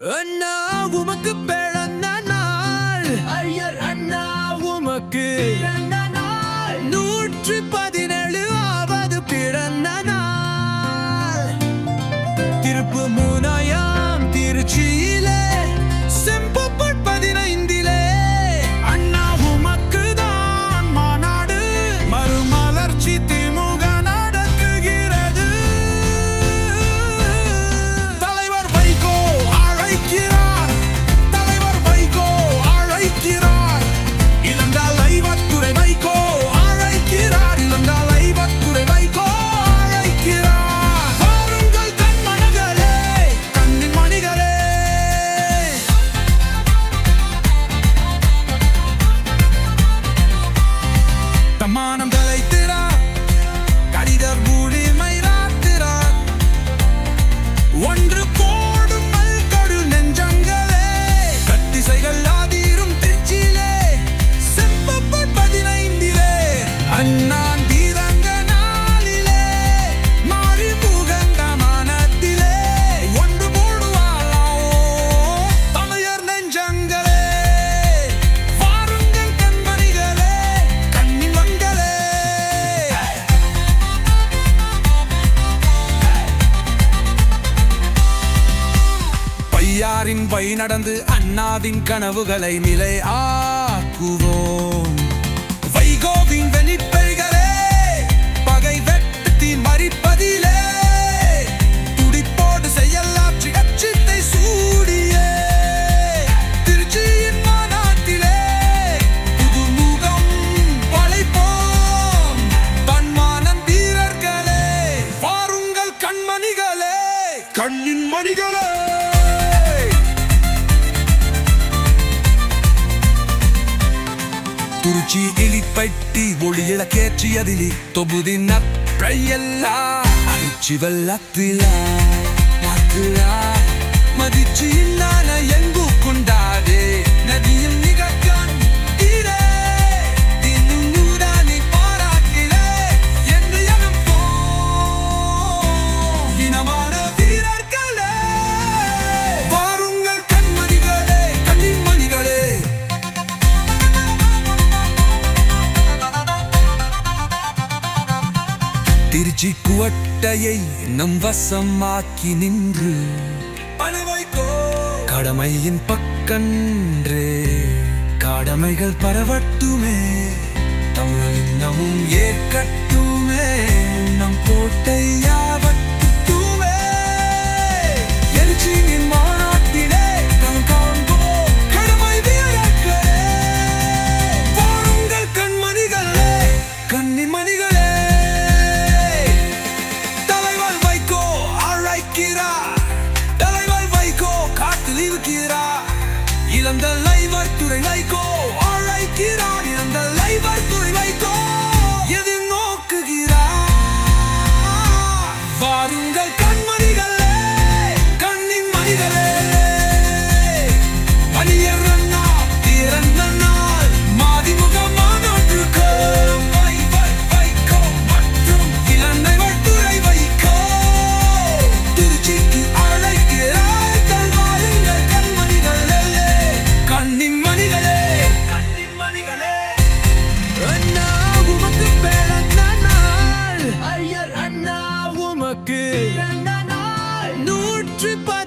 அண்ணா உமக்கு பிறந்த நாள். ஐயர் அண்ணா. உமக்கு நூற்றி பதினேழு ஆவது பிறந்த நாள். திருப்பு முனையாம் திருச்சியிலே பையாரின் பை நடந்து அண்ணாவின் கனவுகளை நிலை ஆக்குவோம் வைகோவின் வெளிப்பைகளே பகை வெட்டி மறிப்பதிலே துடிப்போடு செயலாற்றி அச்சித்தை சூடியே. திருச்சியின் மாநாட்டிலே புதுமுகம் படைப்போம். தன்மானம் வீரர்களே வாருங்கள் கண்மணிகளே. கண்ணின் மணிகளே. ತುರುಚಿ ಇಳಿಪಟ್ಟಿ ಒಳಿಯಳಕೇಚಿಯದಿಲಿ ತೊಬುದಿನ ಪ್ರಯಲ್ಲ ಅರಿಚಿವಲ್ಲತ್ತಿಲ್ಲ ಮಾತಿಲ್ಲ ಮದಿಚಿ ನಾನ ಎಂಗೂ ಕೊಂಡಾದೆ திருச்சி குவட்டையை நம் வசமாக்கி நின்று கடமையின் பக்கன்றே கடமைகள் பரவட்டுமே தமிழ் இன்னமும் ஏற்கட்டுமே நம் கோட்டையாவட்டுமே எழுச்சியின் மாநாட்டிலே நாம் காண்போம் கடமை வீரர்களே வாருங்கள் கண்மணிகளே கண்ணின் அந்த லைவர் துறை நைகோ அழைக்கிறான் அந்த லைவர் துறை tu pas